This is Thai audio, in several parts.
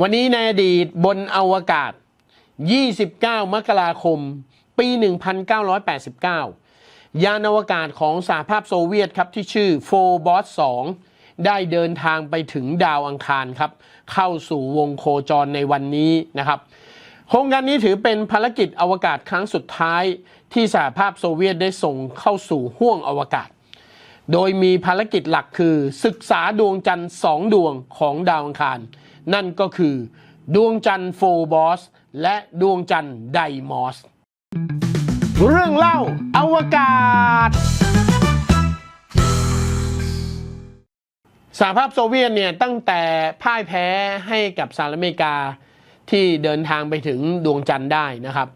วันนี้ในอดีตบนอวกาศ 29 มกราคม ปี 1989 ยานอวกาศของสหภาพโซเวียตครับที่ชื่อโฟบอส2ได้เดินทางไปถึงดาวอังคารครับ เข้าสู่วงโคจรในวันนี้นะครับ โครงการนี้ถือเป็นภารกิจอวกาศครั้งสุดท้าย ที่สหภาพโซเวียตได้ส่งเข้าสู่ห้วงอวกาศ โดยมีภารกิจหลักคือศึกษาดวงจันทร์สองดวงของดาวอังคาร นั่นก็คือ ดวงจันทร์โฟบอสและดวงจันทร์ไดมอส เรื่องเล่าอวกาศสหภาพโซเวียตเนี่ยตั้งแต่พ่ายแพ้ให้กับสหรัฐอเมริกาที่เดินทางไปถึงดวงจันทร์ได้นะครับ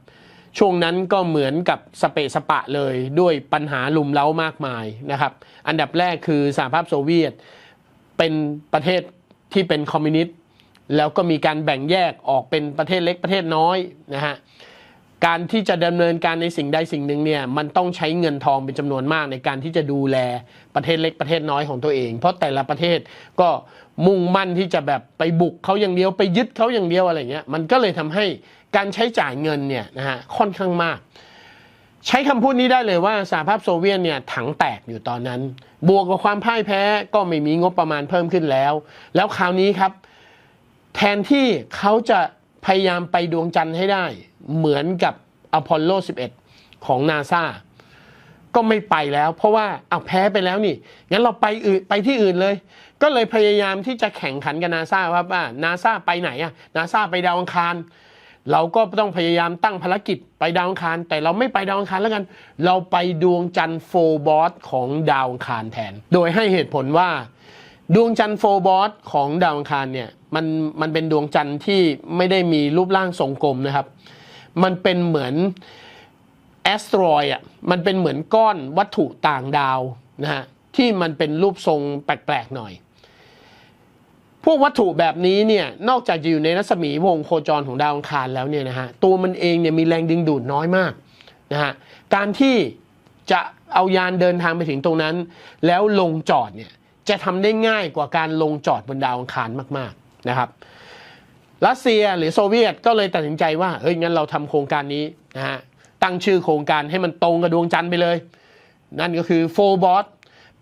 ช่วงนั้นก็เหมือนกับสเปสปะเลยด้วยปัญหาลุมเล้ามากมายนะครับ อันดับแรกคือสหภาพโซเวียตเป็นประเทศที่เป็นคอมมิวนิสต์ แล้วก็มีการแบ่งแยกออกเป็นประเทศเล็กประเทศน้อยนะฮะการที่จะดำเนินการในสิ่งใดสิ่งหนึ่งเนี่ยมันต้องใช้เงินทองเป็นจำนวนมากในการที่จะดูแลประเทศเล็กประเทศน้อยของตัวเอง เพราะแต่ละประเทศก็มุ่งมั่นที่จะแบบไปบุกเขาอย่างเดียวไปยึดเขาอย่างเดียวอะไรเงี้ยมันก็เลยทำให้การใช้จ่ายเงินเนี่ยนะฮะค่อนข้างมาก ใช้คำพูดนี้ได้เลยว่าสหภาพโซเวียตเนี่ยถังแตกอยู่ตอนนั้น บวกกับความพ่ายแพ้ก็ไม่มีงบประมาณเพิ่มขึ้นแล้ว แล้วคราวนี้ครับ แทนที่เขาจะพยายามไปดวงจันทร์ให้ได้ เหมือนกับอพอลโล 11 ของนาซาก็ไม่ไปแล้ว เพราะว่าเอาแพ้ไปแล้วนี่งั้นเราไปอื่นไปที่อื่นเลย ก็เลยพยายามที่จะแข่งขันกับนาซาว่าว่านาซาไปไหนอะนาซาไปดาวอังคารเราก็ต้องพยายามตั้งภารกิจไปดาวอังคาร แต่เราไม่ไปดาวอังคารแล้วกัน เราไปดวงจันทร์โฟบอสของดาวอังคารแทน โดยให้เหตุผลว่า ดวงจันทร์โฟบอสของดาวอังคารเนี่ย มันมันเป็นดวงจันทร์ที่ไม่ได้มีรูปร่างทรงกลมนะครับ มันเป็นเหมือนแอสโตรอยอะมันเป็นเหมือนก้อนวัตถุต่างดาวนะฮะที่มันเป็นรูปทรงแปลกๆหน่อย พวกวัตถุแบบนี้เนี่ยนอกจากจะอยู่ในรัศมีวงโคจรของดาวอังคารแล้วเนี่ยนะฮะตัวมันเองเนี่ยมีแรงดึงดูดน้อยมากนะฮะการที่จะเอายานเดินทางไปถึงตรงนั้น แล้วลงจอดเนี่ยจะทำได้ง่ายกว่าการลงจอดบนดาวอังคารมาก นะครับรัสเซียหรือโซเวียตก็เลยตัดสินใจว่าเฮ้ยงั้นเราทำโครงการนี้นะฮะตั้งชื่อโครงการให้มันตรงกับดวงจันทร์ไปเลย นั่นก็คือโฟบอส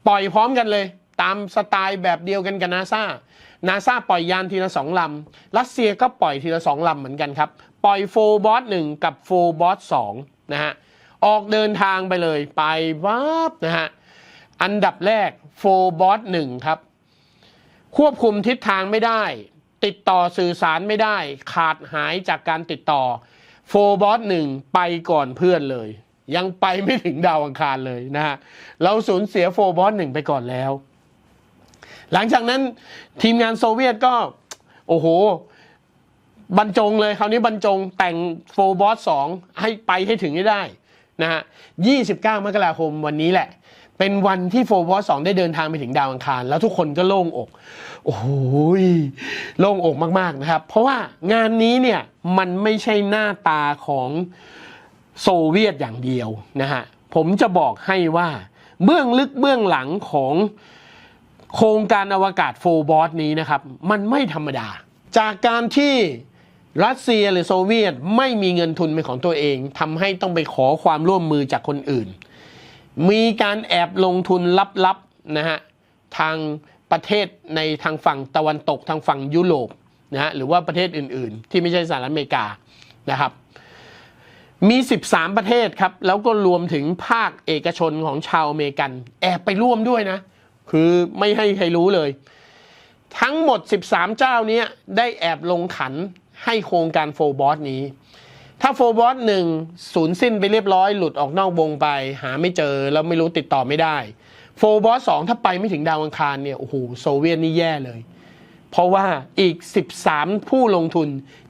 ปล่อยพร้อมกันเลย ตามสไตล์แบบเดียวกันกับนาซานาซาปล่อยยานทีละสองลำรัสเซียก็ปล่อยทีละสองลำเหมือนกันครับ ปล่อยโฟบอสหนึ่งกับโฟบอสสองนะฮะออกเดินทางไปเลยไปวับนะฮะอันดับแรกโฟบอสหนึ่งครับ ควบคุมทิศทางไม่ได้ ติดต่อสื่อสารไม่ได้ ขาดหายจากการติดต่อโฟบอสหนึ่งไปก่อนเพื่อนเลย ยังไปไม่ถึงดาวอังคารเลยนะฮะเราสูญเสียโฟบอสหนึ่งไปก่อนแล้ว หลังจากนั้นทีมงานโซเวียตก็ โอ้โหบรรจงเลยคราวนี้บรรจงแต่งโฟบอสสองให้ไปให้ถึงให้ได้นะฮะ 29 มกราคมวันนี้แหละ เป็นวันที่โฟบอสสองได้เดินทางไปถึงดาวอังคาร แล้วทุกคนก็โล่งอก โอ้โหยโล่งอกมาก ๆ นะครับ เพราะว่างานนี้เนี่ยมันไม่ใช่หน้าตาของโซเวียตอย่างเดียวนะฮะ ผมจะบอกให้ว่าเบื้องลึกเบื้องหลังของโครงการอวกาศโฟบอสนี้นะครับ มันไม่ธรรมดา จากการที่รัสเซียหรือโซเวียตไม่มีเงินทุนเป็นของตัวเองทำให้ต้องไปขอความร่วมมือจากคนอื่น มีการแอบลงทุนลับๆนะฮะทางประเทศในทางฝั่งตะวันตกทางฝั่งยุโรปนะฮะหรือว่าประเทศอื่นๆ ที่ไม่ใช่สหรัฐอเมริกานะครับ มี 13 ประเทศครับ แล้วก็รวมถึงภาคเอกชนของชาวอเมริกัน แอบไปร่วมด้วยนะ คือไม่ให้ใครรู้เลย ทั้งหมด 13 เจ้านี้ได้แอบลงขันให้โครงการโฟบอสนี้ ถ้าโฟบอสหนึ่งสูญสิ้นไปเรียบร้อยหลุดออกนอกวงไป หาไม่เจอแล้วไม่รู้ติดต่อไม่ได้โฟบอสสองถ้าไปไม่ถึงดาวอังคารเนี่ยโอ้โหโซเวียตนี่แย่เลย เพราะว่าอีก 13 ผู้ลงทุน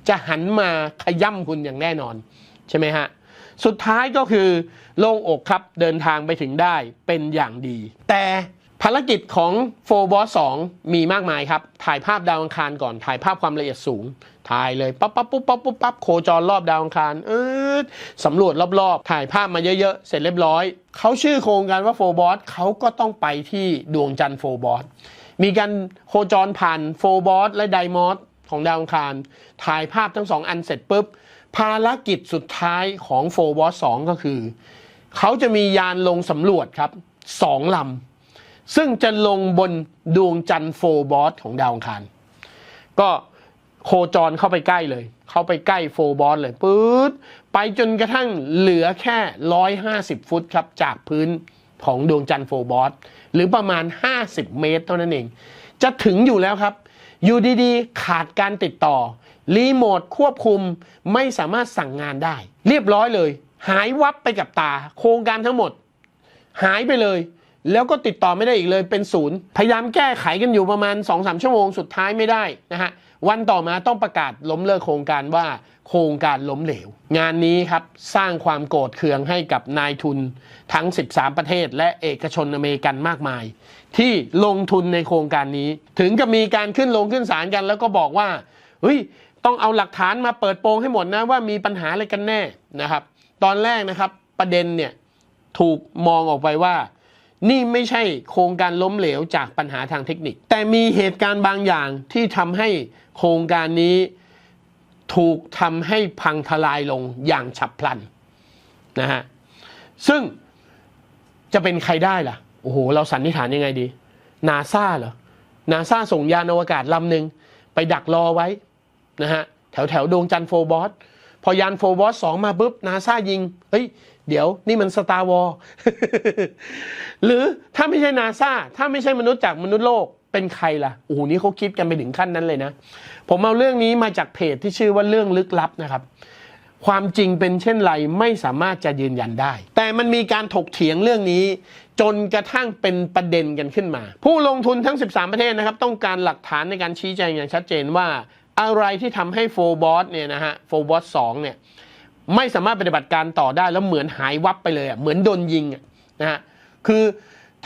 จะหันมาขย่ำคุณอย่างแน่นอน ใช่ไหมฮะ สุดท้ายก็คือโล่งอกครับเดินทางไปถึงได้เป็นอย่างดี แต่ ภารกิจของโฟบอส2มีมากมายครับ ถ่ายภาพดาวอังคารก่อน ถ่ายภาพความละเอียดสูง ถ่ายเลยปั๊บปั๊บปุ๊บปั๊บปุ๊บปั๊บโคจรรอบดาวอังคารเออสำรวจรอบๆ ถ่ายภาพมาเยอะๆ เสร็จเรียบร้อย เขาชื่อโครงการว่าโฟบอสเขาก็ต้องไปที่ดวงจันทร์โฟบอสมีการโคจรผ่านโฟบอสและไดมอสของดาวอังคาร ถ่ายภาพทั้งสองอันเสร็จปุ๊บ ภารกิจสุดท้ายของโฟบอส2ก็คือ เขาจะมียานลงสำรวจครับสองลำ ซึ่งจะลงบนดวงจันทร์โฟบอสของดาวอังคาร ก็โคจรเข้าไปใกล้เลย เข้าไปใกล้โฟบอสเลยปื๊ดไปจนกระทั่งเหลือแค่ 150 ฟุตครับ จากพื้นของดวงจันทร์โฟบอสหรือประมาณ 50 เมตรเท่านั้นเอง จะถึงอยู่แล้วครับ อยู่ดีๆ ขาดการติดต่อ รีโมทควบคุมไม่สามารถสั่งงานได้ เรียบร้อยเลย หายวับไปกับตา โครงการทั้งหมด หายไปเลย แล้วก็ติดต่อไม่ได้อีกเลยเป็นศูนย์พยายามแก้ไขกันอยู่ประมาณ2-3ชั่วโมงสุดท้ายไม่ได้นะฮะวันต่อมาต้องประกาศล้มเลิกโครงการว่าโครงการล้มเหลว งานนี้ครับสร้างความโกรธเคืองให้กับนายทุนทั้ง 13 ประเทศ และเอกชนอเมริกันมากมาย ที่ลงทุนในโครงการนี้ ถึงกับมีการขึ้นลงขึ้นศาลกัน แล้วก็บอกว่าเฮ้ยต้องเอาหลักฐานมาเปิดโปงให้หมดนะว่ามีปัญหาอะไรกันแน่นะครับ ตอนแรกนะครับประเด็นเนี่ยถูกมองออกไปว่า นี่ไม่ใช่โครงการล้มเหลวจากปัญหาทางเทคนิค แต่มีเหตุการณ์บางอย่างที่ทำให้โครงการนี้ถูกทำให้พังทลายลงอย่างฉับพลันนะฮะซึ่งจะเป็นใครได้ล่ะ โอ้โห เราสันนิษฐานยังไงดี นาซาเหรอ นาซาส่งยานอวกาศลำหนึ่งไปดักรอไว้นะฮะแถวแถวดวงจันทร์โฟบอส อยานโฟบอสสองมาปุ๊บนาซายิง เฮ้ย เดี๋ยวนี่มันสตาร์วอลหรือถ้าไม่ใช่นาซาถ้าไม่ใช่มนุษย์จากมนุษย์โลกเป็นใครล่ะ โอ้โห นี่เขาคิดกันไปถึงขั้นนั้นเลยนะ ผมเอาเรื่องนี้มาจากเพจที่ชื่อว่าเรื่องลึกลับนะครับ ความจริงเป็นเช่นไรไม่สามารถจะยืนยันได้ แต่มันมีการถกเถียงเรื่องนี้ จนกระทั่งเป็นประเด็นกันขึ้นมา ผู้ลงทุนทั้ง 13 ประเทศนะครับ ต้องการหลักฐานในการชี้แจงอย่างชัดเจนว่า อะไรที่ทำให้โฟบอสเนี่ยนะฮะโฟบอสสองเนี่ยไม่สามารถปฏิบัติการต่อได้แล้วเหมือนหายวับไปเลยอะเหมือนโดนยิงอะนะฮะคือ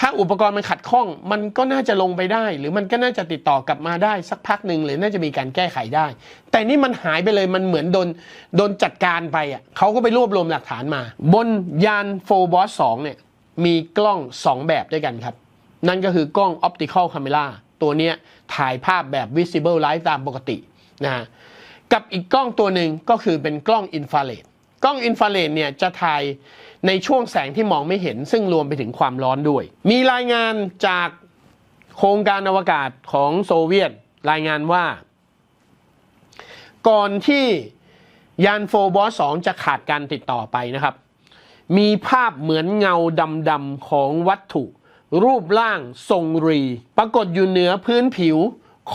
ถ้าอุปกรณ์มันขัดข้อง มันก็น่าจะลงไปได้ หรือมันก็น่าจะติดต่อกลับมาได้สักพักหนึ่งหรือน่าจะมีการแก้ไขได้ แต่นี่มันหายไปเลยมันเหมือนโดนโดนจัดการไปอะเขาก็ไปรวบรวมหลักฐานมา บนยานโฟบอสสองเนี่ยมีกล้อง 2 แบบด้วยกันครับ นั่นก็คือกล้อง optical camera ตัวเนี้ยถ่ายภาพแบบ visible light ตามปกติ นะกับอีกกล้องตัวหนึ่งก็คือเป็นกล้องอินฟราเรดกล้องอินฟราเรดเนี่ยจะถ่ายในช่วงแสงที่มองไม่เห็น ซึ่งรวมไปถึงความร้อนด้วย มีรายงานจากโครงการอวกาศของโซเวียตรายงานว่า ก่อนที่ยานโฟบอส2จะขาดการติดต่อไปนะครับ มีภาพเหมือนเงาดำๆของวัตถุ รูปร่างทรงรี ปรากฏอยู่เหนือพื้นผิว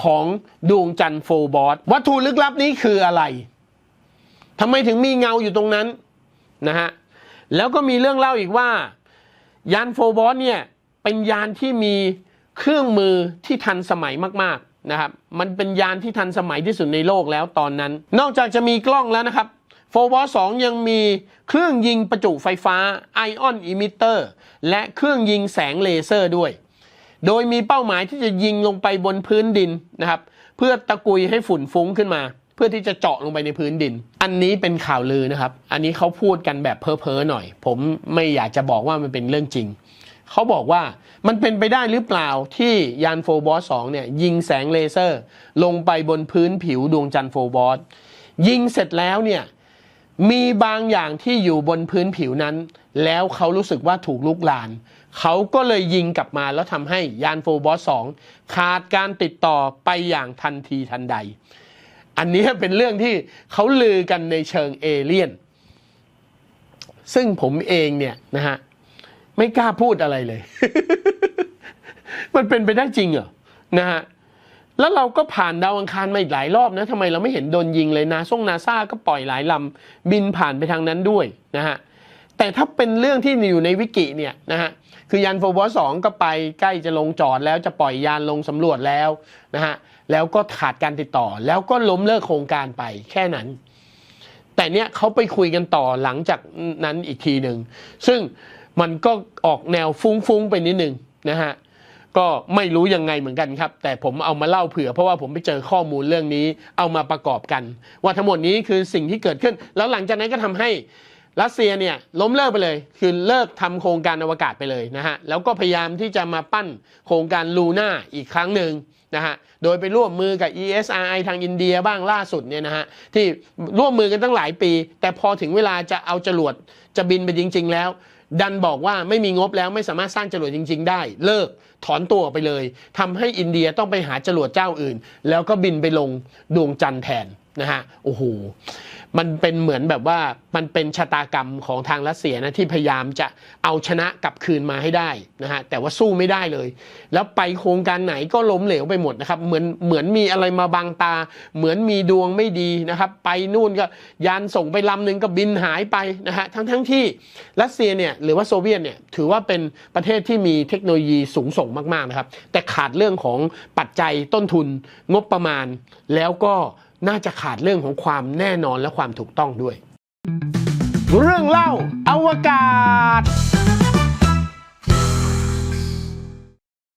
ของดวงจันทร์โฟบอสวัตถุลึกลับนี้คืออะไรทำไมถึงมีเงาอยู่ตรงนั้นนะฮะแล้วก็มีเรื่องเล่าอีกว่า ยานโฟบอสเนี่ยเป็นยานที่มีเครื่องมือที่ทันสมัยมากๆนะครับ มันเป็นยานที่ทันสมัยที่สุดในโลกแล้วตอนนั้น นอกจากจะมีกล้องแล้วนะครับโฟบอสสยังมีเครื่องยิงประจุไฟฟ้าไอออนอิมิเตอร์และเครื่องยิงแสงเลเซอร์ด้วย โดยมีเป้าหมายที่จะยิงลงไปบนพื้นดินนะครับ เพื่อตะกุยให้ฝุ่นฟุ้งขึ้นมา เพื่อที่จะเจาะลงไปในพื้นดิน อันนี้เป็นข่าวลือนะครับ อันนี้เขาพูดกันแบบเพ้อๆหน่อย ผมไม่อยากจะบอกว่ามันเป็นเรื่องจริง เขาบอกว่ามันเป็นไปได้หรือเปล่าที่ยานโฟบอสสเนี่ยยิงแสงเลเซอร์ ลงไปบนพื้นผิวดวงจันทร์โฟบอสยิงเสร็จแล้วเนี่ยมีบางอย่างที่อยู่บนพื้นผิวนั้น แล้วเขารู้สึกว่าถูกลุกลาน เขาก็เลยยิงกลับมาแล้วทำให้ยานโฟบอสสขาดการติดต่อไปอย่างทันทีทันใด อันนี้เป็นเรื่องที่เขาลือกันในเชิงเอเลี่ยน ซึ่งผมเองเนี่ยนะฮะไม่กล้าพูดอะไรเลย มันเป็นไปได้จริงเหรอนะฮะแล้วเราก็ผ่านดาวอังคารมาอีกหลายรอบนะทำไมเราไม่เห็นโดนยิงเลยนาซ่งนาซาก็ปล่อยหลายลำบินผ่านไปทางนั้นด้วยนะฮะ แต่ถ้าเป็นเรื่องที่อยู่ในวิกิเนี่ยนะฮะคือยานโฟบอสสองก็ไปใกล้จะลงจอดแล้วจะปล่อยยานลงสำรวจแล้วนะฮะแล้วก็ขาดการติดต่อแล้วก็ล้มเลิกโครงการไปแค่นั้น แต่เนี้ยเขาไปคุยกันต่อหลังจากนั้นอีกทีหนึ่งซึ่งมันก็ออกแนวฟุ้งๆไปนิดนึงนะฮะก็ไม่รู้ยังไงเหมือนกันครับ แต่ผมเอามาเล่าเผื่อเพราะว่าผมไปเจอข้อมูลเรื่องนี้เอามาประกอบกัน ว่าทั้งหมดนี้คือสิ่งที่เกิดขึ้น แล้วหลังจากนั้นก็ทำให้ รัสเซียเนี่ยล้มเลิกไปเลย คือเลิกทำโครงการอวกาศไปเลยนะฮะแล้วก็พยายามที่จะมาปั้นโครงการลูน่าอีกครั้งหนึ่งนะฮะโดยไปร่วมมือกับ ESRI ทางอินเดียบ้างล่าสุดเนี่ยนะฮะที่ร่วมมือกันตั้งหลายปี แต่พอถึงเวลาจะเอาจรวดจะบินไปจริง ๆ แล้ว ดันบอกว่าไม่มีงบแล้วไม่สามารถสร้างจรวดจริง ๆ ได้ เลิกถอนตัวออกไปเลยทำให้อินเดียต้องไปหาจรวดเจ้าอื่น แล้วก็บินไปลงดวงจันทร์แทน นะฮะโอ้โหมันเป็นเหมือนแบบว่ามันเป็นชะตากรรมของทางรัสเซียนะที่พยายามจะเอาชนะกลับคืนมาให้ได้นะฮะแต่ว่าสู้ไม่ได้เลย แล้วไปโครงการไหนก็ล้มเหลวไปหมดนะครับเหมือนเหมือนมีอะไรมาบังตา เหมือนมีดวงไม่ดีนะครับ ไปนู่นก็ยานส่งไปลำหนึ่งก็บินหายไปนะฮะทั้งทั้งที่รัสเซียเนี่ยหรือว่าโซเวียตเนี่ยถือว่าเป็นประเทศที่มีเทคโนโลยีสูงส่งมากๆนะครับ แต่ขาดเรื่องของปัจจัยต้นทุนงบประมาณแล้วก็ น่าจะขาดเรื่องของความแน่นอนและความถูกต้องด้วย เรื่องเล่าอวกาศ